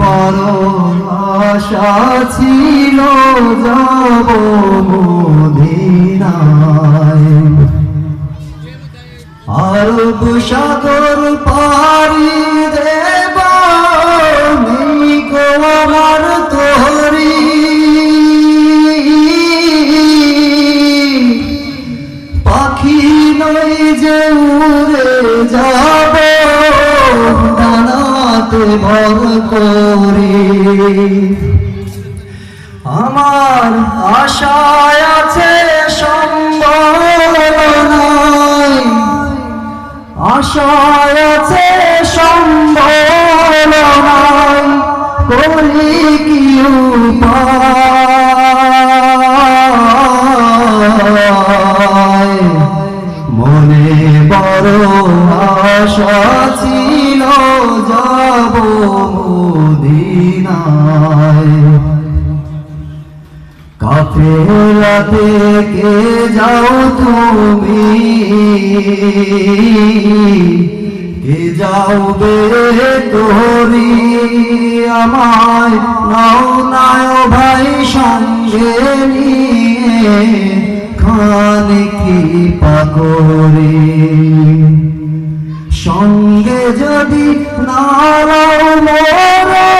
বড় আশা ছিল যাব মদিনায়। আরব সাগর পারি দেব আমার তোরি পাখি নই যে উড়ে যাব ডানাতে ভর আমার আশায় আছে সম্বলনায় আশায় আছে সম্বলনায় করি কি মনে বড় আশা ছিল যাব মদিনায়। কাফেলা থেকে যাও তুমি? কে যাও বে তোরি? আমায় নাও নাও ভাই সঙ্গে নিয়ে। খান কি পাকরে সঙ্গে যদি নারাও মোরে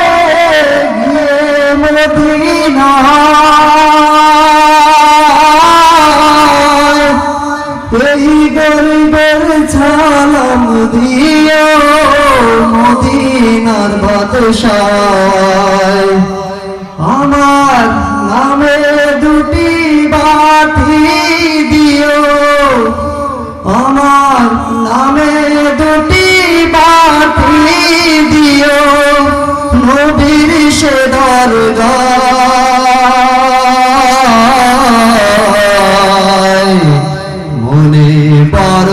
গিয়ে মদিনায় দিও মদিনার বাদশায়। আমার নামে দুটি বাতি দিও। আমার নামে দুটি বাতি দিও। নবীর সে দরগায়। মনে বড়